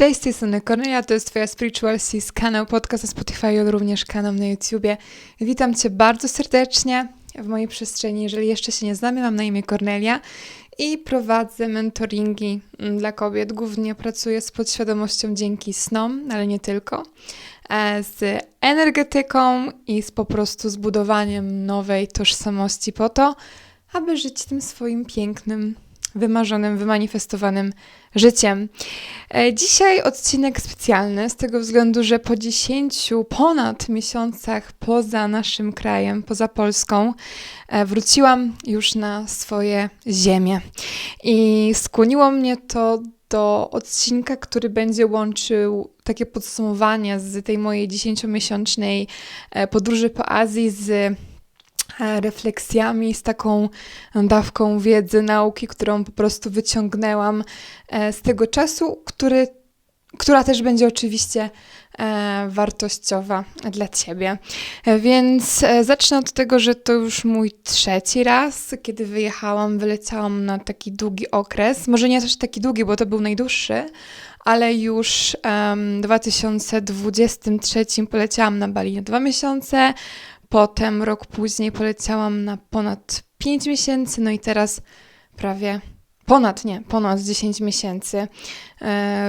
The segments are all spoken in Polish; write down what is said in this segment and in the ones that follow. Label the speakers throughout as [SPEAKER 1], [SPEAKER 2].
[SPEAKER 1] Cześć, z tej strony Cornelia, to jest Twoja Spiritual Sis, kanał, podcast na Spotify, również kanał na YouTubie. Witam Cię bardzo serdecznie w mojej przestrzeni. Jeżeli jeszcze się nie znamy, mam na imię Cornelia i prowadzę mentoringi mm, dla kobiet. Głównie pracuję z podświadomością dzięki snom, ale nie tylko, e, z energetyką i z po prostu zbudowaniem nowej tożsamości po to, aby żyć tym swoim pięknym, wymarzonym, wymanifestowanym życiem. E, Dzisiaj odcinek specjalny z tego względu, że po 10 ponad miesiącach poza naszym krajem, poza Polską, e, wróciłam już na swoje ziemię. I skłoniło mnie to do odcinka, który będzie łączył takie podsumowanie z tej mojej 10-miesięcznej e, podróży po Azji z refleksjami, z taką dawką wiedzy, nauki, którą po prostu wyciągnęłam e, z tego czasu, który, która też będzie oczywiście e, wartościowa dla Ciebie. E, Więc e, zacznę od tego, że to już mój trzeci raz, kiedy wyjechałam, wyleciałam na taki długi okres. Może nie też taki długi, bo to był najdłuższy, ale już w 2023 poleciałam na Bali na dwa miesiące. Potem rok później poleciałam na ponad 5 miesięcy, no i teraz prawie ponad, nie, ponad 10 miesięcy e,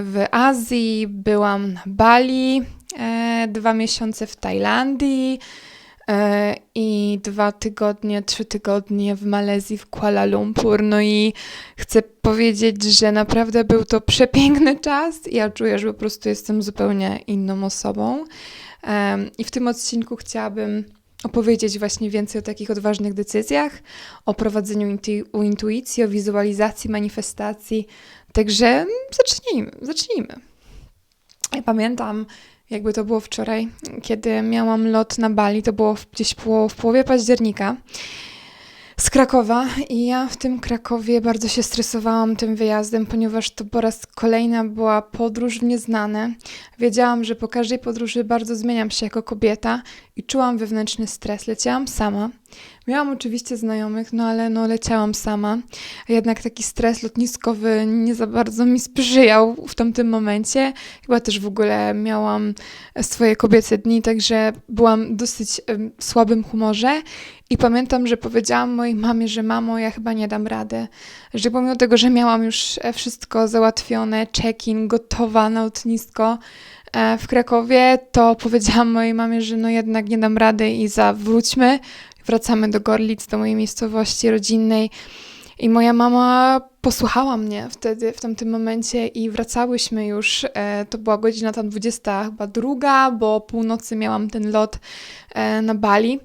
[SPEAKER 1] w Azji. Byłam na Bali, e, dwa miesiące w Tajlandii e, i dwa tygodnie, trzy tygodnie w Malezji, w Kuala Lumpur. No i chcę powiedzieć, że naprawdę był to przepiękny czas. Ja czuję, że po prostu jestem zupełnie inną osobą. I w tym odcinku chciałabym opowiedzieć właśnie więcej o takich odważnych decyzjach, o prowadzeniu intu- intuicji, o wizualizacji, manifestacji. Także zacznijmy, zacznijmy. Ja pamiętam, jakby to było wczoraj, kiedy miałam lot na Bali, to było gdzieś w połowie października z Krakowa i ja w tym Krakowie bardzo się stresowałam tym wyjazdem, ponieważ to po raz kolejna była podróż w nieznane. Wiedziałam, że po każdej podróży bardzo zmieniam się jako kobieta i czułam wewnętrzny stres. Leciałam sama. Miałam oczywiście znajomych, no ale no leciałam sama. Jednak taki stres lotniskowy nie za bardzo mi sprzyjał w tamtym momencie. Chyba też w ogóle miałam swoje kobiece dni, także byłam dosyć w słabym humorze. I pamiętam, że powiedziałam mojej mamie, że mamo, ja chyba nie dam rady. Że pomimo tego, że miałam już e, wszystko załatwione, check-in, gotowa na lotnisko w Krakowie, to powiedziałam mojej mamie, że no jednak nie dam rady i zawróćmy. Wracamy do Gorlic, do mojej miejscowości rodzinnej. I moja mama posłuchała mnie wtedy, w tamtym momencie i wracałyśmy już. E, to była godzina tam 20, chyba druga, bo północy miałam ten lot e, na Bali.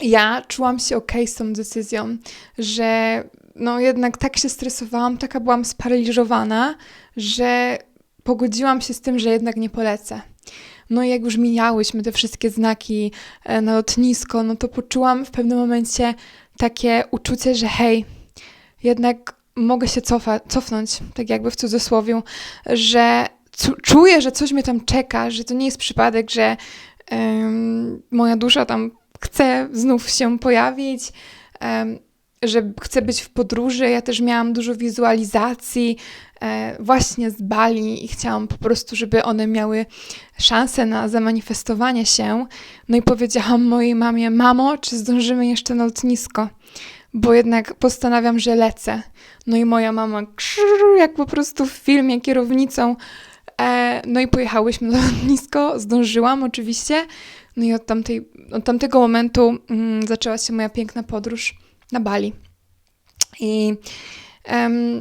[SPEAKER 1] Ja czułam się ok z tą decyzją, że no jednak tak się stresowałam, taka byłam sparaliżowana, że pogodziłam się z tym, że jednak nie polecę. No i jak już mijałyśmy te wszystkie znaki e, na lotnisko, no to poczułam w pewnym momencie takie uczucie, że hej, jednak mogę się cofa, cofnąć, tak jakby w cudzysłowie, że czuję, że coś mnie tam czeka, że to nie jest przypadek, że moja dusza tam chce znów się pojawić, że chcę być w podróży. Ja też miałam dużo wizualizacji e, właśnie z Bali i chciałam po prostu, żeby one miały szansę na zamanifestowanie się. No i powiedziałam mojej mamie, mamo, czy zdążymy jeszcze na lotnisko? Bo jednak postanawiam, że lecę. No i moja mama, jak po prostu w filmie, kierownicą. E, no i pojechałyśmy na lotnisko, zdążyłam oczywiście. No i od, tamtej, od tamtego momentu mm, zaczęła się moja piękna podróż na Bali. I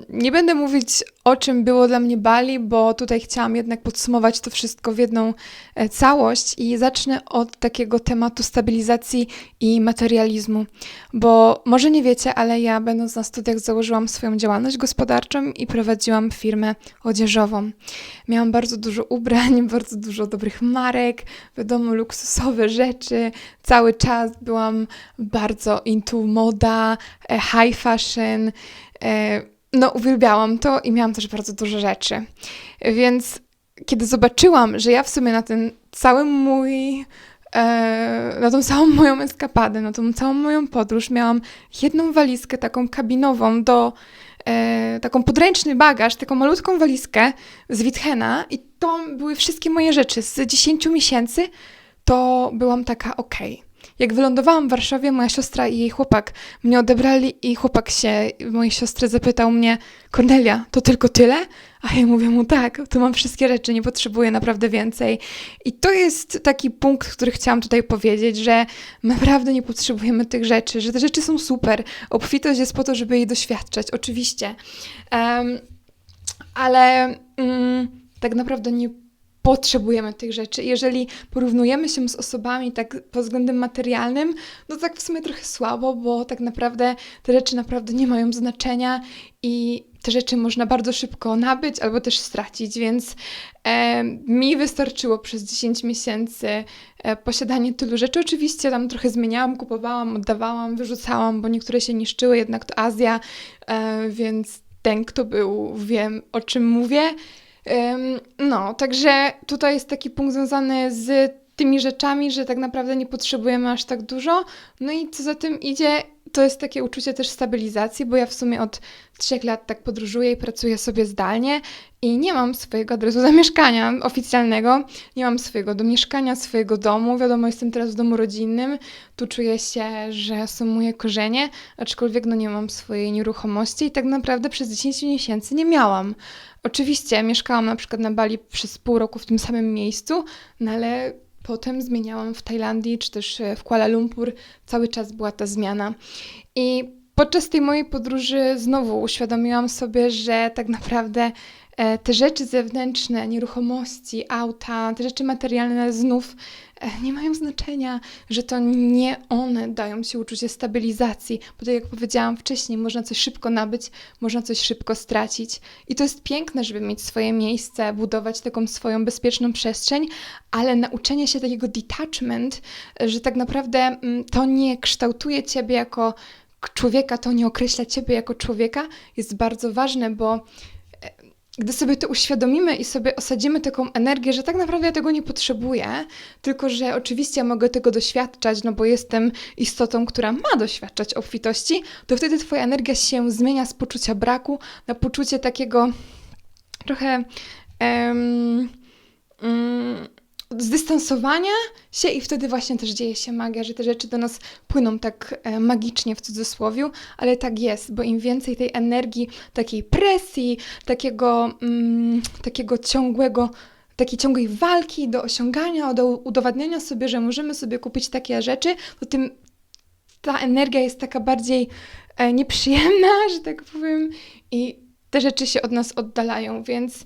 [SPEAKER 1] nie będę mówić o czym było dla mnie Bali, bo tutaj chciałam jednak podsumować to wszystko w jedną e, całość i zacznę od takiego tematu stabilizacji i materializmu, bo może nie wiecie, ale ja będąc na studiach założyłam swoją działalność gospodarczą i prowadziłam firmę odzieżową. Miałam bardzo dużo ubrań, bardzo dużo dobrych marek, wiadomo, luksusowe rzeczy. Cały czas byłam bardzo into moda, e, high fashion. E, No, uwielbiałam to i miałam też bardzo dużo rzeczy. Więc kiedy zobaczyłam, że ja w sumie na ten cały mój, e, na tą całą moją eskapadę, na tą całą moją podróż miałam jedną walizkę taką kabinową do e, taką podręczny bagaż, taką malutką walizkę z Witchena i to były wszystkie moje rzeczy. Z 10 miesięcy to byłam taka okej. Okay jak wylądowałam w Warszawie, moja siostra i jej chłopak mnie odebrali i chłopak się mojej siostry zapytał mnie, Kornelia, to tylko tyle? A ja mówię mu, tak, tu mam wszystkie rzeczy, nie potrzebuję naprawdę więcej. I to jest taki punkt, który chciałam tutaj powiedzieć, że naprawdę nie potrzebujemy tych rzeczy, że te rzeczy są super. Obfitość jest po to, żeby jej doświadczać, oczywiście. Um, ale um, tak naprawdę nie potrzebujemy tych rzeczy. Jeżeli porównujemy się z osobami tak pod względem materialnym, no tak w sumie trochę słabo, bo tak naprawdę te rzeczy naprawdę nie mają znaczenia i te rzeczy można bardzo szybko nabyć albo też stracić, więc e, mi wystarczyło przez 10 miesięcy e, posiadanie tylu rzeczy. Oczywiście tam trochę zmieniałam, kupowałam, oddawałam, wyrzucałam, bo niektóre się niszczyły, jednak to Azja, e, więc ten, kto był, wiem o czym mówię. No, także tutaj jest taki punkt związany z tymi rzeczami, że tak naprawdę nie potrzebujemy aż tak dużo. No i co za tym idzie, to jest takie uczucie też stabilizacji, bo ja w sumie od trzech lat tak podróżuję i pracuję sobie zdalnie i nie mam swojego adresu zamieszkania oficjalnego, nie mam swojego do mieszkania, swojego domu. Wiadomo, jestem teraz w domu rodzinnym, tu czuję się, że są moje korzenie, aczkolwiek no nie mam swojej nieruchomości i tak naprawdę przez 10 miesięcy nie miałam. Oczywiście mieszkałam na przykład na Bali przez pół roku w tym samym miejscu, no ale potem zmieniałam w Tajlandii czy też e, w Kuala Lumpur. Cały czas była ta zmiana. I podczas tej mojej podróży znowu uświadomiłam sobie, że tak naprawdę te rzeczy zewnętrzne, nieruchomości, auta, te rzeczy materialne znów e, nie mają znaczenia, że to nie one dają ci uczucie stabilizacji, bo tak jak powiedziałam wcześniej, można coś szybko nabyć, można coś szybko stracić. I to jest piękne, żeby mieć swoje miejsce, budować taką swoją bezpieczną przestrzeń, ale nauczenie się takiego detachment, że tak naprawdę mm, to nie kształtuje ciebie jako człowieka, to nie określa ciebie jako człowieka, jest bardzo ważne, bo gdy sobie to uświadomimy i sobie osadzimy taką energię, że tak naprawdę ja tego nie potrzebuję, tylko że oczywiście mogę tego doświadczać, no bo jestem istotą, która ma doświadczać obfitości, to wtedy Twoja energia się zmienia z poczucia braku na poczucie takiego trochę. Um, um, zdystansowania się i wtedy właśnie też dzieje się magia, że te rzeczy do nas płyną tak e, magicznie w cudzysłowie, ale tak jest, bo im więcej tej energii, takiej presji, takiego, mm, takiego ciągłego takiej ciągłej walki do osiągania, do udowadniania sobie, że możemy sobie kupić takie rzeczy, to tym ta energia jest taka bardziej e, nieprzyjemna, że tak powiem, i te rzeczy się od nas oddalają, więc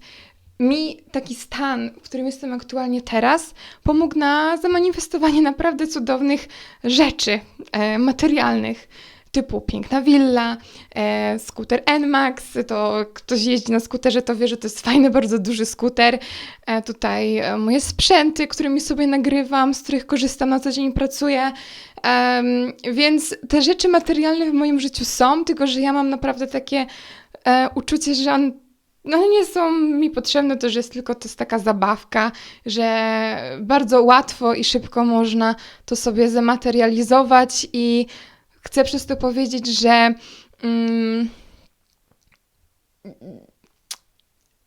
[SPEAKER 1] mi taki stan, w którym jestem aktualnie teraz, pomógł na zamanifestowanie naprawdę cudownych rzeczy e, materialnych. Typu piękna willa, e, skuter NMAX, to ktoś jeździ na skuterze, to wie, że to jest fajny, bardzo duży skuter. E, tutaj e, moje sprzęty, którymi sobie nagrywam, z których korzystam na co dzień pracuję. więc te rzeczy materialne w moim życiu są, tylko że ja mam naprawdę takie e, uczucie, że on no nie są mi potrzebne, to że jest tylko to jest taka zabawka, że bardzo łatwo i szybko można to sobie zamaterializować i chcę przez to powiedzieć, że mm,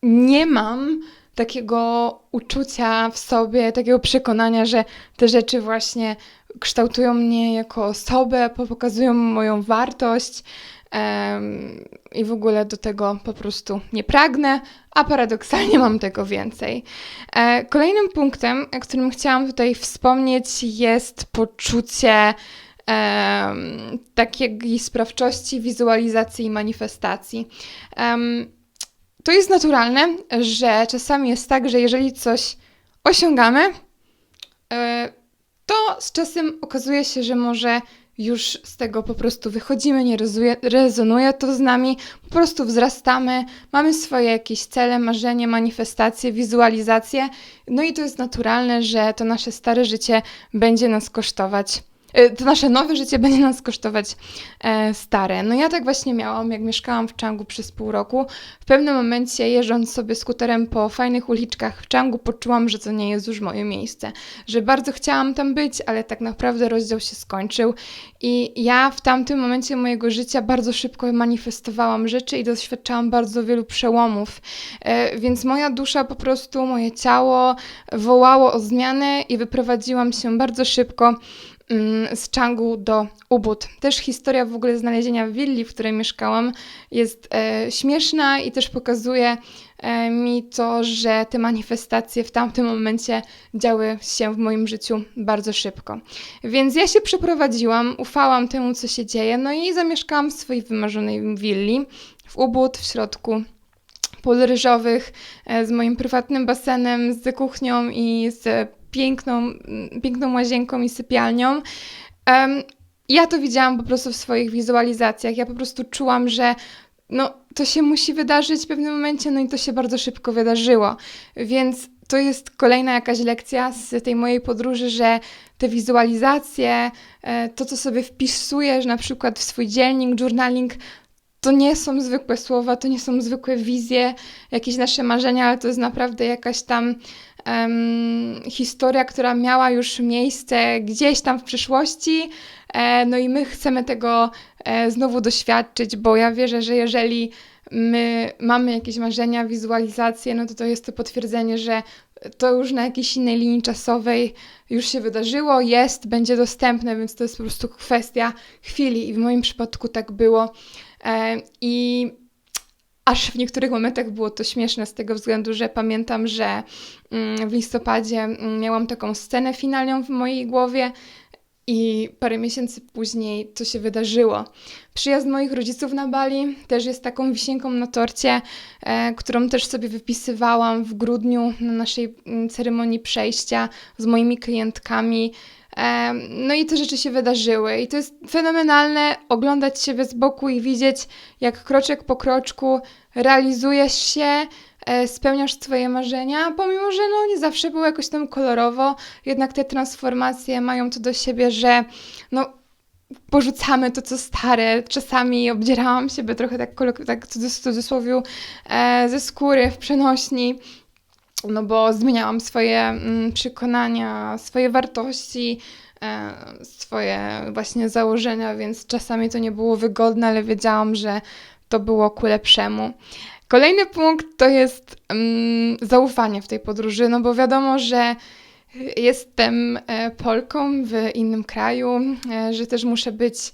[SPEAKER 1] nie mam takiego uczucia w sobie, takiego przekonania, że te rzeczy właśnie kształtują mnie jako osobę, pokazują moją wartość, i w ogóle do tego po prostu nie pragnę, a paradoksalnie mam tego więcej. E, kolejnym punktem, o którym chciałam tutaj wspomnieć, jest poczucie takiej sprawczości, wizualizacji i manifestacji. to jest naturalne, że czasami jest tak, że jeżeli coś osiągamy, e, to z czasem okazuje się, że może już z tego po prostu wychodzimy, nie rezonuje, rezonuje to z nami, po prostu wzrastamy, mamy swoje jakieś cele, marzenie, manifestacje, wizualizacje, no i to jest naturalne, że to nasze stare życie będzie nas kosztować to nasze nowe życie będzie nas kosztować e, stare. No ja tak właśnie miałam, jak mieszkałam w Changu przez pół roku. W pewnym momencie jeżdżąc sobie skuterem po fajnych uliczkach w Changu poczułam, że to nie jest już moje miejsce, że bardzo chciałam tam być, ale tak naprawdę rozdział się skończył i ja w tamtym momencie mojego życia bardzo szybko manifestowałam rzeczy i doświadczałam bardzo wielu przełomów, e, więc moja dusza po prostu, moje ciało wołało o zmianę i wyprowadziłam się bardzo szybko z Changu do Ubud. Też historia w ogóle znalezienia willi, w której mieszkałam, jest e, śmieszna i też pokazuje e, mi to, że te manifestacje w tamtym momencie działy się w moim życiu bardzo szybko. Więc ja się przeprowadziłam, ufałam temu, co się dzieje, no i zamieszkałam w swojej wymarzonej willi w Ubud, w środku pól ryżowych, e, z moim prywatnym basenem, z kuchnią i z piękną, piękną łazienką i sypialnią. Um, ja to widziałam po prostu w swoich wizualizacjach. Ja po prostu czułam, że no, to się musi wydarzyć w pewnym momencie, no i to się bardzo szybko wydarzyło. Więc to jest kolejna jakaś lekcja z tej mojej podróży, że te wizualizacje, e, to co sobie wpisujesz na przykład w swój dziennik, journaling, to nie są zwykłe słowa, to nie są zwykłe wizje, jakieś nasze marzenia, ale to jest naprawdę jakaś tam um, historia, która miała już miejsce gdzieś tam w przyszłości. E, no i my chcemy tego e, znowu doświadczyć, bo ja wierzę, że jeżeli my mamy jakieś marzenia, wizualizacje, no to to jest to potwierdzenie, że to już na jakiejś innej linii czasowej już się wydarzyło, jest, będzie dostępne, więc to jest po prostu kwestia chwili i w moim przypadku tak było. E, I aż w niektórych momentach było to śmieszne z tego względu, że pamiętam, że mm, w listopadzie mm, miałam taką scenę finalną w mojej głowie i parę miesięcy później to się wydarzyło. Przyjazd moich rodziców na Bali też jest taką wisienką na torcie, e, którą też sobie wypisywałam w grudniu na naszej mm, ceremonii przejścia z moimi klientkami. No i te rzeczy się wydarzyły i to jest fenomenalne oglądać siebie z boku i widzieć, jak kroczek po kroczku realizujesz się, e, spełniasz swoje marzenia, pomimo, że no nie zawsze było jakoś tam kolorowo, jednak te transformacje mają to do siebie, że no porzucamy to, co stare. Czasami obdzierałam siebie trochę tak, tak w cudzysłowie e, ze skóry w przenośni, no bo zmieniałam swoje mm, przekonania, swoje wartości, e, swoje właśnie założenia, więc czasami to nie było wygodne, ale wiedziałam, że to było ku lepszemu. Kolejny punkt to jest mm, zaufanie w tej podróży, no bo wiadomo, że jestem e, Polką w innym kraju, e, że też muszę być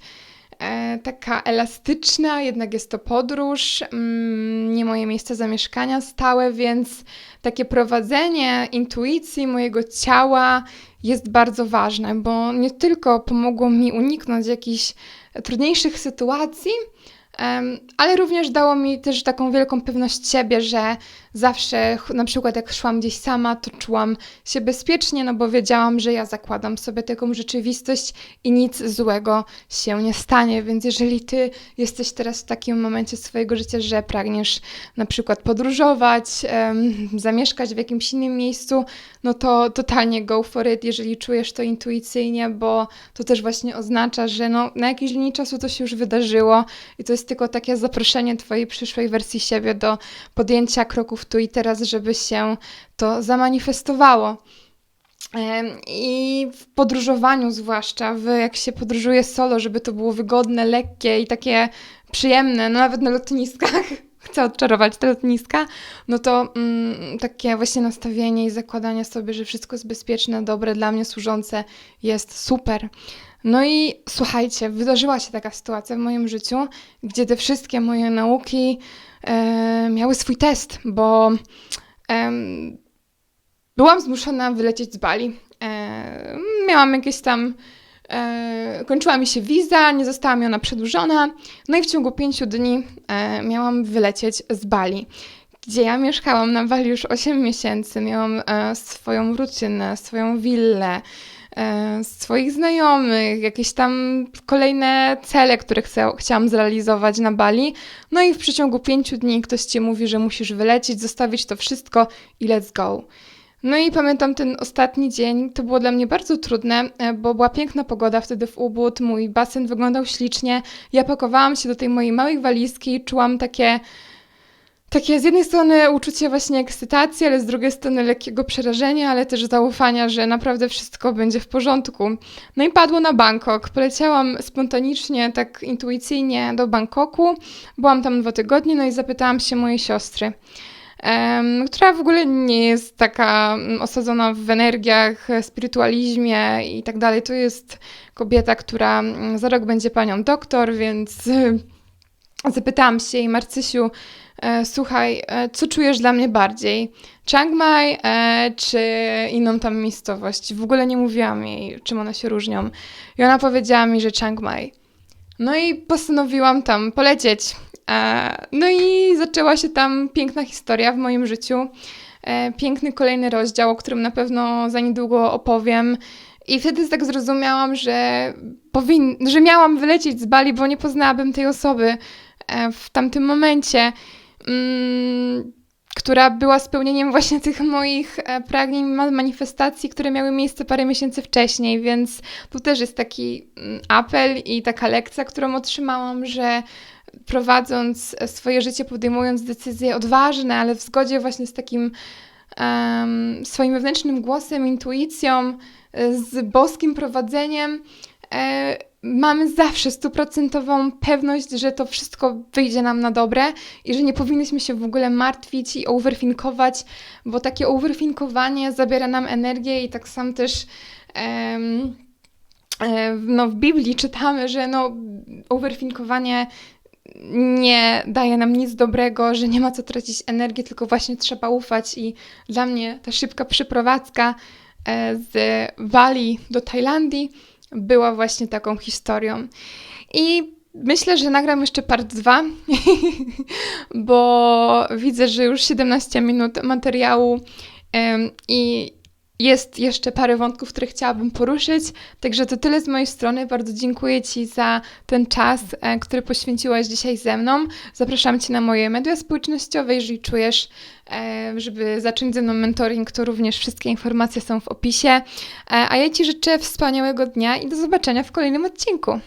[SPEAKER 1] E, taka elastyczna, jednak jest to podróż, mm, nie moje miejsce zamieszkania stałe, więc takie prowadzenie intuicji mojego ciała jest bardzo ważne, bo nie tylko pomogło mi uniknąć jakichś trudniejszych sytuacji, ale również dało mi też taką wielką pewność siebie, że zawsze, na przykład jak szłam gdzieś sama, to czułam się bezpiecznie, no bo wiedziałam, że ja zakładam sobie taką rzeczywistość i nic złego się nie stanie. Więc jeżeli ty jesteś teraz w takim momencie swojego życia, że pragniesz na przykład podróżować, zamieszkać w jakimś innym miejscu, no to totalnie go for it, jeżeli czujesz to intuicyjnie, bo to też właśnie oznacza, że no, na jakiejś linii czasu to się już wydarzyło i to jest tylko takie zaproszenie twojej przyszłej wersji siebie do podjęcia kroków tu i teraz, żeby się to zamanifestowało. I w podróżowaniu, zwłaszcza, w, jak się podróżuje solo, żeby to było wygodne, lekkie i takie przyjemne, no nawet na lotniskach, chcę odczarować te lotniska, no to mm, takie właśnie nastawienie i zakładanie sobie, że wszystko jest bezpieczne, dobre, dla mnie służące, jest super. No i słuchajcie, wydarzyła się taka sytuacja w moim życiu, gdzie te wszystkie moje nauki e, miały swój test, bo e, byłam zmuszona wylecieć z Bali. E, miałam jakieś tam. E, kończyła mi się wiza, nie została mi ona przedłużona, no i w ciągu pięciu dni e, miałam wylecieć z Bali gdzie ja mieszkałam na Bali już 8 miesięcy. Miałam e, swoją rutynę, swoją willę, swoich znajomych, jakieś tam kolejne cele, które chcę, chciałam zrealizować na Bali. No i w przeciągu pięciu dni ktoś ci mówi, że musisz wylecieć, zostawić to wszystko i let's go. No i pamiętam ten ostatni dzień, to było dla mnie bardzo trudne, e, bo była piękna pogoda wtedy w Ubud, mój basen wyglądał ślicznie. Ja pakowałam się do tej mojej małej walizki i czułam takie, takie z jednej strony uczucie właśnie ekscytacji, ale z drugiej strony lekkiego przerażenia, ale też zaufania, że naprawdę wszystko będzie w porządku. No i padło na Bangkok. Poleciałam spontanicznie, tak intuicyjnie do Bangkoku. Byłam tam dwa tygodnie, no i zapytałam się mojej siostry która w ogóle nie jest taka mm, osadzona w energiach, spirytualizmie i tak dalej. To jest kobieta, która mm, za rok będzie panią doktor, więc zapytałam się jej, Marcysiu, e, słuchaj, e, co czujesz dla mnie bardziej? Chiang Mai e, czy inną tam miejscowość? W ogóle nie mówiłam jej, czym one się różnią. I ona powiedziała mi, że Chiang Mai. No i postanowiłam tam polecieć. No i zaczęła się tam piękna historia w moim życiu. E, piękny kolejny rozdział, o którym na pewno za niedługo opowiem. I wtedy tak zrozumiałam, że, powin- że miałam wylecieć z Bali, bo nie poznałabym tej osoby e, w tamtym momencie, mm, która była spełnieniem właśnie tych moich e, pragnień, manifestacji, które miały miejsce parę miesięcy wcześniej, więc tu też jest taki mm, apel i taka lekcja, którą otrzymałam, że prowadząc swoje życie, podejmując decyzje odważne, ale w zgodzie właśnie z takim um, swoim wewnętrznym głosem, intuicją, z boskim prowadzeniem, e, mamy zawsze stuprocentową pewność, że to wszystko wyjdzie nam na dobre i że nie powinniśmy się w ogóle martwić i overfinkować, bo takie overfinkowanie zabiera nam energię i tak sam też. No, w Biblii czytamy, że no, overfinkowanie nie daje nam nic dobrego, że nie ma co tracić energii, tylko właśnie trzeba ufać. I dla mnie ta szybka przeprowadzka e, z Bali do Tajlandii była właśnie taką historią. I myślę, że nagram jeszcze part 2, bo widzę, że już 17 minut materiału i jest jeszcze parę wątków, które chciałabym poruszyć, także to tyle z mojej strony. Bardzo dziękuję Ci za ten czas, e, który poświęciłaś dzisiaj ze mną. Zapraszam Cię na moje media społecznościowe, jeżeli czujesz, e, żeby zacząć ze mną mentoring, to również wszystkie informacje są w opisie. E, a ja Ci życzę wspaniałego dnia i do zobaczenia w kolejnym odcinku.